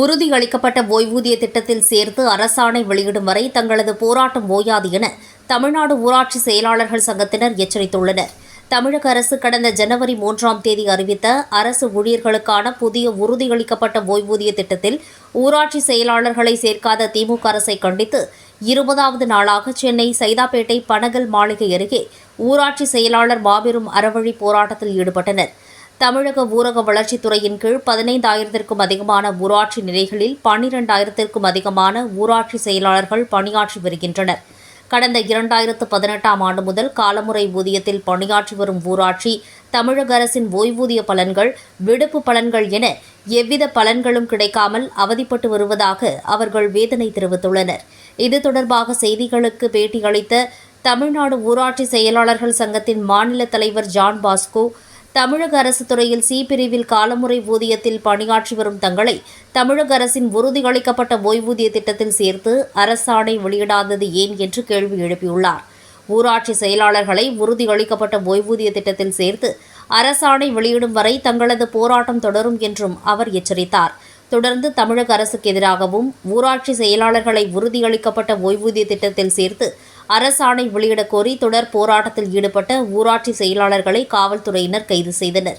உறுதியளிக்கப்பட்ட ஓய்வூதிய திட்டத்தில் சேர்த்து அரசாணை வெளியிடும் வரை தங்களது போராட்டம் ஓயாது என தமிழ்நாடு ஊராட்சி செயலாளர்கள் சங்கத்தினர் எச்சரித்துள்ளனர். தமிழக அரசு கடந்த ஜனவரி மூன்றாம் தேதி அறிவித்த அரசு ஊழியர்களுக்கான புதிய உறுதியளிக்கப்பட்ட ஓய்வூதிய திட்டத்தில் ஊராட்சி செயலாளர்களை சேர்க்காத திமுக அரசை கண்டித்து இருபதாவது நாளாக சென்னை சைதாப்பேட்டை பனகல் மாளிகை அருகே ஊராட்சி செயலாளர் மாபெரும் அறவழி போராட்டத்தில் ஈடுபட்டனர். தமிழக ஊரக வளர்ச்சித்துறையின் கீழ் பதினைந்தாயிரத்திற்கும் அதிகமான ஊராட்சி நிலைகளில் பன்னிரண்டாயிரத்திற்கும் அதிகமான ஊராட்சி செயலாளர்கள் பணியாற்றி வருகின்றனர். கடந்த இரண்டாயிரத்து பதினெட்டாம் ஆண்டு முதல் காலமுறை ஊதியத்தில் பணியாற்றி வரும் ஊராட்சி தமிழக அரசின் ஓய்வூதிய பலன்கள் விடுப்பு பலன்கள் என எவ்வித பலன்களும் கிடைக்காமல் அவதிப்பட்டு வருவதாக அவர்கள் வேதனை தெரிவித்துள்ளனர். இது தொடர்பாக செய்திகளுக்கு பேட்டியளித்த தமிழ்நாடு ஊராட்சி செயலாளர்கள் சங்கத்தின் மாநில தலைவர் ஜான் பாஸ்கோ தமிழக அரசு துறையில் சி பிரிவில் காலமுறை ஊதியத்தில் பணியாற்றி வரும் தங்களை தமிழக அரசின் உறுதியளிக்கப்பட்ட ஓய்வூதிய திட்டத்தில் சேர்த்து அரசாணை வெளியிடாதது ஏன் என்று கேள்வி எழுப்பியுள்ளார். ஊராட்சி செயலாளர்களை உறுதியளிக்கப்பட்ட ஓய்வூதிய திட்டத்தில் சேர்த்து அரசாணை வெளியிடும் வரை தங்களது போராட்டம் தொடரும் என்றும் அவர் எச்சரித்தார். தொடர்ந்து தமிழக அரசுக்கு எதிராகவும் ஊராட்சி செயலாளர்களை உறுதியளிக்கப்பட்ட ஓய்வூதிய திட்டத்தில் சேர்த்து அரசாணை வெளியிடக் கோரி தொடர் போராட்டத்தில் ஈடுபட்ட ஊராட்சி செயலாளர்களை காவல்துறையினர் கைது செய்தனர்.